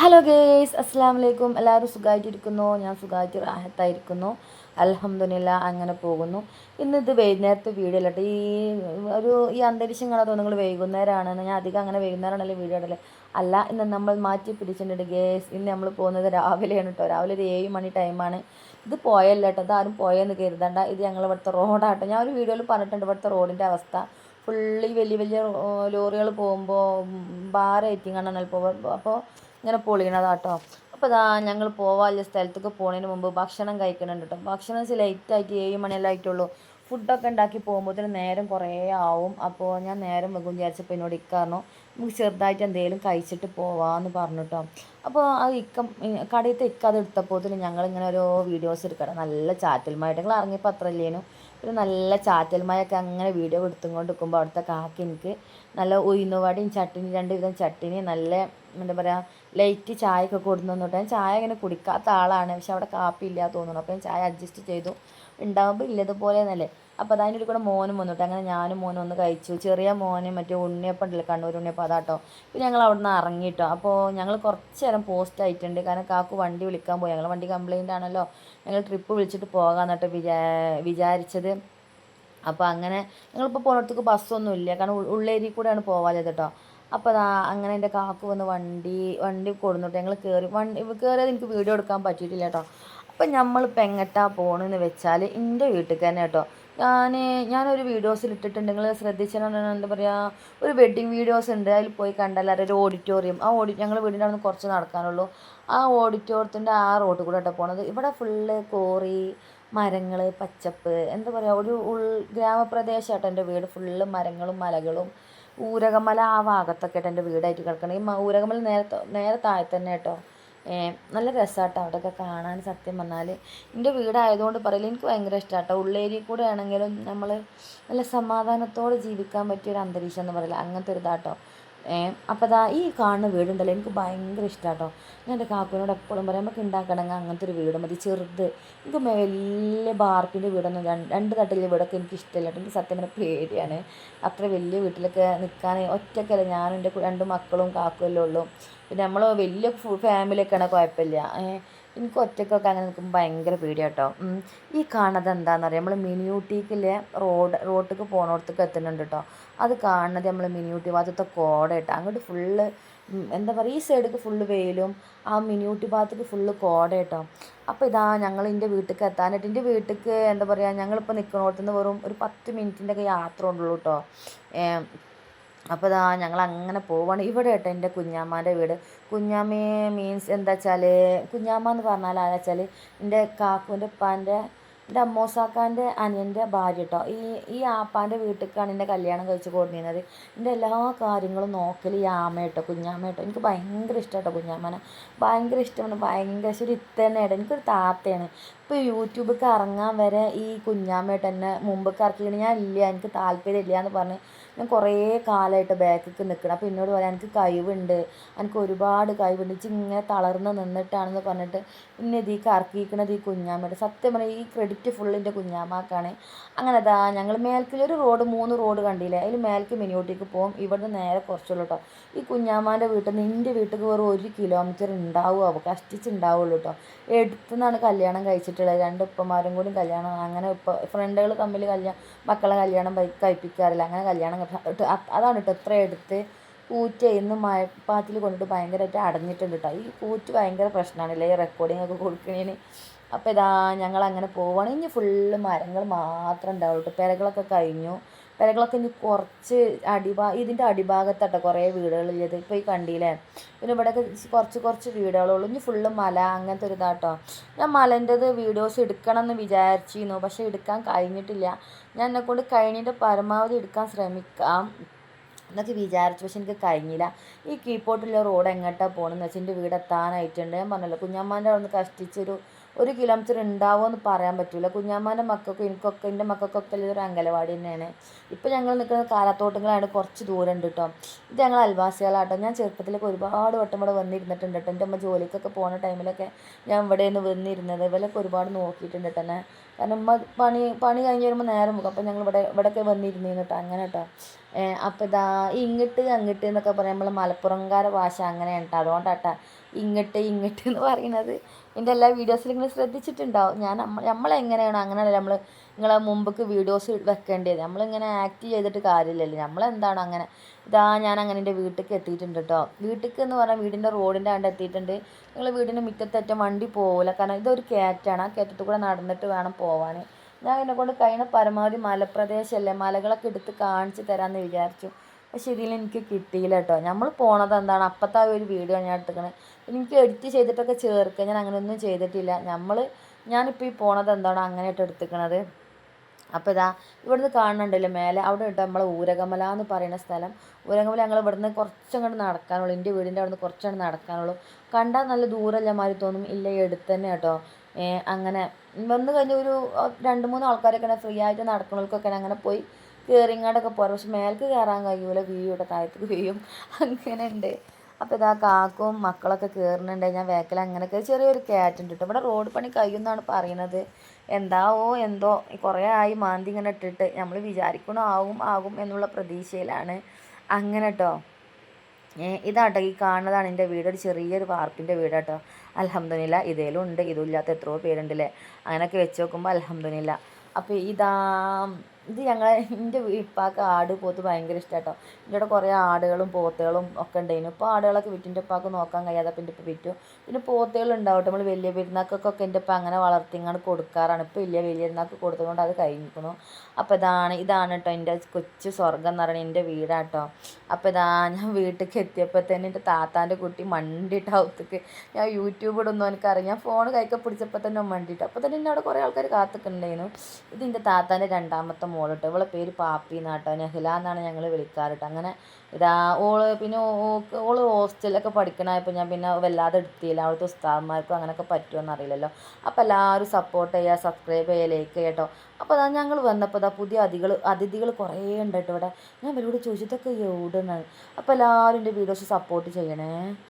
Hello guys അസ്സാം വലൈക്കും എല്ലാവരും സുഖമായിട്ടിരിക്കുന്നു ഞാൻ സുഖമായിട്ട് റാഹത്തായിരിക്കുന്നു. അലഹമ്മദില്ല അങ്ങനെ പോകുന്നു. ഇന്ന് ഇത് വൈകുന്നേരത്തെ വീഡിയോ അല്ല? ഈ ഒരു ഈ അന്തരീക്ഷം കാണാൻ നിങ്ങൾ വൈകുന്നേരമാണ് ഞാൻ അധികം അങ്ങനെ വൈകുന്നേരമാണല്ലോ വീഡിയോ ഇടൽ. അല്ല ഇന്ന് നമ്മൾ മാറ്റി പിടിച്ചിട്ടുണ്ട് ഗേസ് ഇന്ന് നമ്മൾ പോകുന്നത് രാവിലെയാണ് കേട്ടോ രാവിലെ ഒരു ഏഴ് മണി ടൈമാണ് ഇത് പോയല്ല കേട്ടോ ഇത് ആരും പോയെന്ന് കരുതണ്ട. ഇത് ഞങ്ങൾ ഇവിടുത്തെ റോഡാട്ടോ ഞാൻ ഒരു വീഡിയോയിൽ പറഞ്ഞിട്ടുണ്ട് ഇവിടുത്തെ റോഡിന്റെ അവസ്ഥ. ഫുള്ളി വലിയ വലിയ ലോറികൾ പോകുമ്പോൾ ഭാരമായിട്ടിങ്ങാണ് പോകും അപ്പോൾ ഇങ്ങനെ പൊളിയണതാട്ടോ. അപ്പോൾ ഇതാ ഞങ്ങൾ പോവാനുള്ള സ്ഥലത്തേക്ക് പോണതിന് മുമ്പ് ഭക്ഷണം കഴിക്കണുണ്ട് കേട്ടോ ഭക്ഷണം ലേറ്റായിട്ട് ഏഴ് മണിയെല്ലാം ആയിട്ടുള്ളൂ. ഫുഡൊക്കെ ഉണ്ടാക്കി പോകുമ്പോഴത്തേന് നേരം കുറേ ആവും. അപ്പോൾ ഞാൻ നേരം വെക്കും വിചാരിച്ചപ്പോൾ എന്നോട് ഇക്കാരണം നമുക്ക് ചെറുതായിട്ട് എന്തെങ്കിലും കഴിച്ചിട്ട് പോവാമെന്ന് പറഞ്ഞു കേട്ടോ അപ്പോൾ അത് ഇക്കം കടയിട്ട് ഇക്ക അത് എടുത്തപ്പോൾ ഞങ്ങളിങ്ങനെ ഓരോ വീഡിയോസ് എടുക്കണം. നല്ല ചാറ്റൽമായിട്ട്. ഞങ്ങൾ ഇറങ്ങിയപ്പോൾ അത്ര ഇല്ലേനു ഒരു നല്ല ചാറ്റൽമായൊക്കെ അങ്ങനെ വീഡിയോ എടുത്തും കൊണ്ട് നിൽക്കുമ്പോൾ അവിടുത്തെ കാക്ക എനിക്ക് നല്ല ഉഴുന്നുവടയും ചട്ടിനി രണ്ട് വിധം ചട്ടിനി നല്ല എന്താ പറയുക ലൈറ്റ് ചായയൊക്കെ കൊടുത്തു കൊടുന്നു തൊട്ട് ഞാൻ ചായ ഇങ്ങനെ കുടിക്കാത്ത ആളാണ്. പക്ഷെ അവിടെ കാപ്പി ഇല്ല തോന്നുന്നു. അപ്പോൾ ഞാൻ ചായ അഡ്ജസ്റ്റ് ചെയ്തു. ഉണ്ടാകുമ്പോൾ ഇല്ലതുപോലെ എന്നല്ലേ അപ്പോൾ അതിന്റെ ഒരു കൂടെ മോനും വന്നിട്ട് അങ്ങനെ ഞാനും മോനും ഒന്ന് കഴിച്ചു. ചെറിയ മോന് മറ്റേ ഉണ്ണിയപ്പം ഉണ്ടല്ലോ കണ്ണൂർ ഉണ്ണിയപ്പം അതാട്ടോ. പിന്നെ ഞങ്ങൾ അവിടെ നിന്ന് ഇറങ്ങിയിട്ടോ അപ്പോൾ ഞങ്ങൾ കുറച്ച് നേരം പോസ്റ്റ് ആയിട്ടുണ്ട്. കാരണം കാക്കു വണ്ടി വിളിക്കാൻ പോയി. ഞങ്ങൾ വണ്ടി കംപ്ലൈന്റ് ആണല്ലോ. ഞങ്ങൾ ട്രിപ്പ് വിളിച്ചിട്ട് പോകാമെന്നിട്ട് വിചാ വിചാരിച്ചത്. അപ്പോൾ അങ്ങനെ ഞങ്ങളിപ്പോൾ പോകുന്നിടത്തേക്ക് ബസ്സൊന്നും ഇല്ല. കാരണം ഉള്ളേരി കൂടെയാണ് പോവാതെ കേട്ടോ അപ്പോൾ അതാ അങ്ങനെ എന്റെ കാക്കു വന്ന് വണ്ടി വണ്ടി കൊടുന്നിട്ട് ഞങ്ങൾ കയറി വണ്ടി കയറിയത് എനിക്ക് വീഡിയോ എടുക്കാൻ പറ്റിയിട്ടില്ല കേട്ടോ അപ്പം നമ്മളിപ്പോൾ എങ്ങട്ടാ പോകണമെന്ന് വെച്ചാൽ എന്റെ വീട്ടിൽ തന്നെ കേട്ടോ ഞാൻ ഞാനൊരു വീഡിയോസിൽ ഇട്ടിട്ടുണ്ട്. നിങ്ങൾ ശ്രദ്ധിച്ചാൽ എന്താ പറയുക ഒരു വെഡ്ഡിങ് വീഡിയോസ് ഉണ്ട്. അതിൽ പോയി കണ്ടാൽ ഒരു ഓഡിറ്റോറിയം ആ ഓഡി ഞങ്ങൾ വീടിന്റെ അവിടെ നിന്ന് കുറച്ച് നടക്കാനുള്ളൂ. ആ ഓഡിറ്റോറിയത്തിന്റെ ആ റോഡ് കൂടെ പോണത്. ഇവിടെ ഫുള്ള് കോറി മരങ്ങൾ പച്ചപ്പ് എന്താ പറയുക ഒരു ഉൾ ഗ്രാമപ്രദേശമായിട്ട് എന്റെ വീട്. ഫുള്ള് മരങ്ങളും മലകളും ഊരകമല ആ ഭാഗത്തൊക്കെ ആയിട്ട് എന്റെ വീടായിട്ട് കിടക്കണം ഈ ഊരകമല നേരെ നേരെ താഴെ തന്നെ കേട്ടോ നല്ല രസമാട്ടോ അവിടെയൊക്കെ കാണാൻ സത്യം പറഞ്ഞാൽ എന്റെ വീടായതുകൊണ്ട് പറയില്ല എനിക്ക് ഭയങ്കര ഇഷ്ടമാട്ടോ ഉള്ളേരി കൂടെ ആണെങ്കിലും നമ്മൾ നല്ല സമാധാനത്തോടെ ജീവിക്കാൻ പറ്റിയ ഒരു അന്തരീക്ഷം എന്ന് പറയില്ല അങ്ങനത്തെ ഒരു ഇതാട്ടോ. അപ്പോൾ അതാ ഈ കാണുന്ന വീടുണ്ടല്ലോ എനിക്ക് ഭയങ്കര ഇഷ്ടമാട്ടോ ഞാൻ എന്റെ കാക്കുവിനോട് എപ്പോഴും പറയാം നമുക്ക് ഉണ്ടാക്കണമെങ്കിൽ അങ്ങനത്തെ ഒരു വീട് മതി ചെറുത്. എനിക്ക് വലിയ ബാർപ്പിന്റെ വീടൊന്നും രണ്ട് തട്ടിലെ വീടൊക്കെ എനിക്ക് ഇഷ്ടമല്ല എനിക്ക് സത്യം പറഞ്ഞാൽ പേടിയാണ്. അത്ര വലിയ വീട്ടിലൊക്കെ നിൽക്കാൻ ഒറ്റക്കല്ല ഞാനും എന്റെ രണ്ട് മക്കളും കാക്കുമല്ലേ ഉള്ളൂ. പിന്നെ നമ്മൾ വലിയ ഫാമിലിയൊക്കെയാണ് കുഴപ്പമില്ല എനിക്ക് ഒറ്റയ്ക്കൊക്കെ അങ്ങനെ നിൽക്കുമ്പോൾ ഭയങ്കര പേടിയാട്ടോ ഈ കാണുന്നത് എന്താണെന്ന് അറിയാം? നമ്മൾ മിനി ഊട്ടിക്കിലെ റോഡ് റോട്ടിക്ക് പോകണോടത്തേക്ക് എത്തുന്നുണ്ട് കേട്ടോ അത് കാണുന്നത് നമ്മൾ മിനിയൂട്ടി ഭാഗത്തെ കോട കേട്ടോ അങ്ങോട്ട് ഫുള്ള് എന്താ പറയുക ഈ സൈഡിക്ക് ഫുള്ള് വെയിലും ആ മിനിയൂട്ടി ഭാഗത്തേക്ക് ഫുള്ള് കോട കേട്ടോ അപ്പോൾ ഇതാ ഞങ്ങൾ എന്റെ വീട്ടിലേക്ക് എത്താനായിട്ട് എന്റെ വീട്ടിലേക്ക് എന്താ പറയുക ഞങ്ങളിപ്പോൾ നിൽക്കണോടത്തുനിന്ന് വെറും ഒരു പത്ത് മിനിറ്റിന്റെയൊക്കെ യാത്ര ഉള്ളൂ കേട്ടോ അപ്പോൾ ഇതാ ഞങ്ങൾ അങ്ങനെ പോവാണ്. ഇവിടെ കേട്ടോ എന്റെ കുഞ്ഞാമ്മാന്റെ വീട്. കുഞ്ഞാമ്മയെ മീൻസ് എന്താ വെച്ചാൽ കുഞ്ഞാമ്മ എന്ന് പറഞ്ഞാൽ ആരാ വെച്ചാൽ എന്റെ കാക്കുവിന്റെ ഉപ്പാന്റെ എന്റെ അമ്മോസാക്കാന്റെ അനിയന്റെ ഭാര്യ കേട്ടോ ഈ ഈ ആപ്പാന്റെ വീട്ടിലേക്കാണ് എന്റെ കല്യാണം കഴിച്ച് കൊടുക്കുന്നത് എന്റെ എല്ലാ കാര്യങ്ങളും നോക്കൽ ഈ ആമ കേട്ടോ കുഞ്ഞാമ്മ കേട്ടോ എനിക്ക് ഭയങ്കര ഇഷ്ടം കേട്ടോ കുഞ്ഞാമ്മനെ. ഭയങ്കര ഇഷ്ടമാണ്. ഭയങ്കര ഒരു ഇത്തന്നെയാണ് എനിക്കൊരു താത്തയാണ്. ഇപ്പോൾ യൂട്യൂബൊക്കെ ഇറങ്ങാൻ വരെ ഈ കുഞ്ഞാമ്മയായിട്ട് എന്നെ മുമ്പൊക്കെ ഇറക്കിയിട്ട് ഞാൻ ഇല്ല എനിക്ക് താല്പര്യം ഇല്ല എന്ന് പറഞ്ഞ് ഞാൻ കുറേ കാലമായിട്ട് ബാക്കിക്ക് നിൽക്കണം. അപ്പോൾ എന്നോട് പറയാം എനിക്ക് കഴിവുണ്ട് എനിക്ക് ഒരുപാട് കഴിവുണ്ട് ഇച്ച് ഇങ്ങനെ തളർന്ന് നിന്നിട്ടാണെന്ന് പറഞ്ഞിട്ട് പിന്നെ ഇത് ഈ കറക്കിയിരിക്കണത് ഈ കുഞ്ഞാമ്മയുടെ സത്യം പറഞ്ഞാൽ ഈ ക്രെഡിറ്റ് ഫുള്ളിന്റെ കുഞ്ഞാമ്മക്കാണ് അങ്ങനെ അതാ ഞങ്ങൾ മേൽക്കിലൊരു റോഡ് മൂന്ന് റോഡ് കണ്ടില്ലേ അതിൽ മേൽക്ക് മിനിയോട്ടേക്ക് പോകും ഇവിടുന്ന് നേരെ കുറച്ചുള്ളൂ കേട്ടോ ഈ കുഞ്ഞാമ്മാന്റെ വീട്ടിൽ നിന്ന് എന്റെ വീട്ടിൽ വെറും ഒരു കിലോമീറ്റർ ഉണ്ടാവുമോ കഷ്ടിച്ചുണ്ടാവുള്ളൂ കേട്ടോ എടുത്തുനിന്നാണ് കല്യാണം കഴിച്ചിട്ടുള്ളത് രണ്ട് ഉപ്പമാരും കൂടി കല്യാണം അങ്ങനെ ഉപ്പ ഫ്രണ്ടുകൾ തമ്മിൽ കല്യാണം മക്കളെ കല്യാണം കഴിപ്പിക്കാറില്ല. അങ്ങനെ കല്യാണം അതാണ് കേട്ടോ എത്ര എടുത്ത് പൂച്ച ഇന്ന് മഴപ്പാത്തിൽ കൊണ്ടിട്ട് ഭയങ്കരമായിട്ട് അടഞ്ഞിട്ടുണ്ട് കേട്ടോ ഈ പൂച്ച ഭയങ്കര പ്രശ്നമാണല്ലേ ഈ റെക്കോർഡിംഗ് ഒക്കെ കൊടുക്കുന്നതിന് അപ്പോൾ ഇതാ ഞങ്ങൾ അങ്ങനെ പോവുകയാണ് ഇനി ഫുള്ള് മരങ്ങൾ മാത്രം ഉണ്ടാവുള്ളൂ കേട്ടോ പെരകളൊക്കെ കഴിഞ്ഞു. പെരകളൊക്കെ ഇനി കുറച്ച് അടിഭാ ഇതിന്റെ അടിഭാഗത്താട്ടോ കുറേ വീടുകളില്ലത് ഇപ്പോൾ ഈ കണ്ടില്ലേ? പിന്നെ ഇവിടെയൊക്കെ കുറച്ച് കുറച്ച് വീടുകളുള്ളൂ. ഇനി ഫുള്ള് മല അങ്ങനത്തെ ഒരു ഇതാട്ടോ. ഞാൻ മലന്റെത് വീഡിയോസ് എടുക്കണം എന്ന് വിചാരിച്ചിരുന്നു പക്ഷേ എടുക്കാൻ കഴിഞ്ഞിട്ടില്ല. ഞാൻ എന്നെക്കൊണ്ട് കഴിഞ്ഞിട്ട് പരമാവധി എടുക്കാൻ ശ്രമിക്കാം എന്നൊക്കെ വിചാരിച്ചു പക്ഷെ എനിക്ക് കഴിഞ്ഞില്ല. ഈ കീപ്പോട്ടുള്ള റോഡ് എങ്ങോട്ടാണ് പോകണമെന്ന് വെച്ചാൽ എന്റെ വീട് എത്താനായിട്ടുണ്ട് ഞാൻ പറഞ്ഞല്ലോ കുഞ്ഞമ്മാന്റെ അവിടെ നിന്ന് കഷ്ടിച്ചൊരു ഒരു കിലോമീറ്റർ ഉണ്ടാവുമോ എന്ന് പറയാൻ പറ്റില്ല കുഞ്ഞാമ്മാന്റെ മക്കൾക്കും എനിക്കൊക്കെ എന്റെ മക്കൾക്കൊക്കെ ഒരു അങ്കലവാടി തന്നെയാണ്. ഇപ്പോൾ ഞങ്ങൾ നിൽക്കുന്ന കാലത്തോട്ടങ്ങളാണ് കുറച്ച് ദൂരം ഉണ്ട് കേട്ടോ ഇത് ഞങ്ങൾ അൽവാസികളാട്ടോ ഞാൻ ചെറുപ്പത്തിലൊക്കെ ഒരുപാട് വട്ടം ഇവിടെ വന്നിരുന്നിട്ടുണ്ട് കേട്ടോ എന്റെ അമ്മ ജോലിക്കൊക്കെ പോകുന്ന ടൈമിലൊക്കെ ഞാൻ ഇവിടെ നിന്ന് വന്നിരുന്നത്. ഇവരൊക്കെ ഒരുപാട് നോക്കിയിട്ടുണ്ട് കേട്ടോ കാരണം ഉമ്മ പണി പണി കഴിഞ്ഞ് വരുമ്പോൾ നേരം പോകും അപ്പോൾ ഞങ്ങൾ ഇവിടെ ഇവിടെയൊക്കെ വന്നിരുന്നു കേട്ടോ അങ്ങനെ കേട്ടോ അപ്പോൾ ഇതാ ഇങ്ങട്ട് അങ്ങട്ട് എന്നൊക്കെ പറയാം. നമ്മൾ മലപ്പുറംകാര ഭാഷ അങ്ങനെയാണ് കേട്ടോ അതുകൊണ്ടാട്ടാ ഇങ്ങട്ട് ഇങ്ങട്ട് എന്ന് പറയുന്നത്. എന്റെ എല്ലാ വീഡിയോസിലും നിങ്ങൾ ശ്രദ്ധിച്ചിട്ടുണ്ടാവും. ഞാൻ നമ്മളെങ്ങനെയാണ് അങ്ങനെയല്ല നമ്മൾ നിങ്ങളെ മുമ്പക്ക് വീഡിയോസ് വെക്കേണ്ടത് നമ്മളിങ്ങനെ ആക്ട് ചെയ്തിട്ട് കാര്യമില്ലല്ലോ നമ്മളെന്താണ് അങ്ങനെ? ഇതാ ഞാൻ അങ്ങനെ എന്റെ വീട്ടിലേക്ക് എത്തിയിട്ടുണ്ട് കേട്ടോ വീട്ടിലേക്ക് എന്ന് പറഞ്ഞാൽ വീടിന്റെ റോഡിന്റെ ആണ്ട് എത്തിയിട്ടുണ്ട്. നിങ്ങൾ വീടിന്റെ മുറ്റത്തേറ്റം വണ്ടി പോകില്ല കാരണം ഇതൊരു കയറ്റാണ്. ആ കയറ്റത്തിൽ കൂടെ നടന്നിട്ട് വേണം പോവാൻ ഞാൻ എന്നെ കൊണ്ട് കഴിയുന്ന പരമാവധി മലപ്രദേശമല്ലേ മലകളൊക്കെ എടുത്ത് കാണിച്ച് തരാമെന്ന് വിചാരിച്ചു. പക്ഷെ ഇതിൽ എനിക്ക് കിട്ടിയില്ല കേട്ടോ നമ്മൾ പോണത് എന്താണ്? അപ്പത്തെ ആ ഒരു വീഡിയോ ഞാൻ എടുത്തിക്കണത് എനിക്ക് എഡിറ്റ് ചെയ്തിട്ടൊക്കെ ചേർക്കുക ഞാൻ അങ്ങനെയൊന്നും ചെയ്തിട്ടില്ല. നമ്മൾ ഞാനിപ്പോൾ ഈ പോണത് എന്താണ്? അങ്ങനെയായിട്ട് എടുത്തിക്കണത്. അപ്പോൾ ഇതാ ഇവിടുന്ന് കാണുന്നുണ്ടല്ലോ മേലെ. അവിടെ ഇട്ട് നമ്മളെ ഊരകമല എന്ന് പറയുന്ന സ്ഥലം. ഊരകമല ഞങ്ങൾ ഇവിടുന്ന് കുറച്ചങ്ങോട്ട് നടക്കാനുള്ളൂ. എന്റെ വീടിന്റെ അവിടുന്ന് കുറച്ചങ്ങോട്ട് നടക്കാനുള്ളൂ. കണ്ടാൽ നല്ല ദൂരമല്ല മാതിരി തോന്നും. ഇല്ല ഈ അടുത്ത് തന്നെ കേട്ടോ അങ്ങനെ വന്ന് കഴിഞ്ഞ ഒരു രണ്ട് മൂന്ന് ആൾക്കാരൊക്കെ ഫ്രീ ആയിട്ട് നടക്കുന്നവർക്കൊക്കെ അങ്ങനെ പോയി കയറിങ്ങാടൊക്കെ പോരാം. പക്ഷെ മേൽക്ക് കയറാൻ കഴിയൂല വീഴുടെ താഴത്തേക്ക് വീഴും. അങ്ങനെ ഉണ്ട് അപ്പോൾ ഇതാ കാക്കും മക്കളൊക്കെ കയറുന്നുണ്ട് ഞാൻ വേക്കൽ അങ്ങനെയൊക്കെ ചെറിയൊരു കയറ്റുണ്ട് കേട്ടോ ഇവിടെ റോഡ് പണി കഴിയുമെന്നാണ് പറയുന്നത് എന്താവോ എന്തോ കുറേ ആയി മാന്തി ഇങ്ങനെ ഇട്ടിട്ട് നമ്മൾ വിചാരിക്കണോ ആവും ആകും എന്നുള്ള പ്രതീക്ഷയിലാണ്. അങ്ങനെ കേട്ടോ ഇതാട്ടോ ഈ കാണുന്നതാണ് എന്റെ വീട്. ഒരു ചെറിയൊരു വാർപ്പിന്റെ വീട് കേട്ടോ അലഹമ്മദില്ല ഇതേലും ഉണ്ട് ഇതും ഇല്ലാത്ത എത്രയോ പേരുണ്ടല്ലേ? അങ്ങനെയൊക്കെ വെച്ച് നോക്കുമ്പോൾ അലഹമ്മദില്ല അപ്പോൾ ഇതാ ഇത് ഞങ്ങൾ എന്റെ ഇപ്പാക്ക് ആട് പോത്ത് ഭയങ്കര ഇഷ്ടമാട്ടോ എന്റെ ഇവിടെ കുറേ ആടുകളും പോത്തുകളും ഒക്കെ ഉണ്ടായിരുന്നു ഇപ്പോൾ ആടുകളൊക്കെ വിറ്റിന്റെ ഉപ്പാക്ക് നോക്കാൻ കഴിയാതെ എന്റെ ഇപ്പം വിറ്റു. പിന്നെ പോത്തുകൾ ഉണ്ടാവട്ടെ നമ്മൾ വലിയ പെരുന്നാക്കൊക്കെ എന്റെ ഇപ്പം അങ്ങനെ വളർത്തിങ്ങാണ് കൊടുക്കാറാണ്. ഇപ്പോൾ വലിയ വലിയ പെരുന്നാക്ക് കൊടുത്തതുകൊണ്ട് അത് കഴിഞ്ഞിരിക്കുന്നു അപ്പോൾ ഇതാണ് ഇതാണ് കേട്ടോ എന്റെ കൊച്ചു സ്വർഗം എന്ന് പറയുന്നത് എന്റെ വീടാട്ടോ. അപ്പോൾ ഇതാ ഞാൻ വീട്ടിലേക്ക് എത്തിയപ്പോൾ തന്നെ എന്റെ താത്താന്റെ കുട്ടി മണ്ടിയിട്ട് അവത്തേക്ക് ഞാൻ യൂട്യൂബ് ഇടുന്നു എനിക്കറിയാം. ഞാൻ ഫോൺ കൈക്കെ പിടിച്ചപ്പോൾ തന്നെ മണ്ടിയിട്ട് അപ്പോൾ തന്നെ എന്നെ അവിടെ കുറേ ആൾക്കാർ കാത്തിക്കുന്നുണ്ടായിരുന്നു ഇത് എന്റെ താത്താന്റെ രണ്ടാമത്തെ മോളിട്ട്. ഇവളെ പേര് പാപ്പി എന്നാട്ടോ. നെഹ്ല എന്നാണ് ഞങ്ങൾ വിളിക്കാറിട്ട് അങ്ങനെ ഇതാ ഓൾ പിന്നെ ഓൾ ഹോസ്റ്റലിലൊക്കെ പഠിക്കണായപ്പോൾ ഞാൻ പിന്നെ വല്ലാതെ എടുത്തില്ല. അവിടുത്തെ ഉസ്താദ്മാർക്കും അങ്ങനെയൊക്കെ പറ്റുമെന്ന് അറിയില്ലല്ലോ. അപ്പോൾ എല്ലാവരും സപ്പോർട്ട് ചെയ്യുക സബ്സ്ക്രൈബ് ചെയ്യുക ലൈക്ക് ചെയ്യട്ടോ അപ്പോൾ അതാ ഞങ്ങൾ വന്നപ്പോൾ അതാ പുതിയ അതിഥികൾ അതിഥികൾ കുറേ ഉണ്ട് കേട്ടോ ഇവിടെ. ഞാൻ ഇവരോട് ചോദിച്ചതൊക്കെ എവിടെ നിന്നാണ് അപ്പോൾ എല്ലാവരും എന്റെ വീഡിയോസ് സപ്പോർട്ട് ചെയ്യണേ.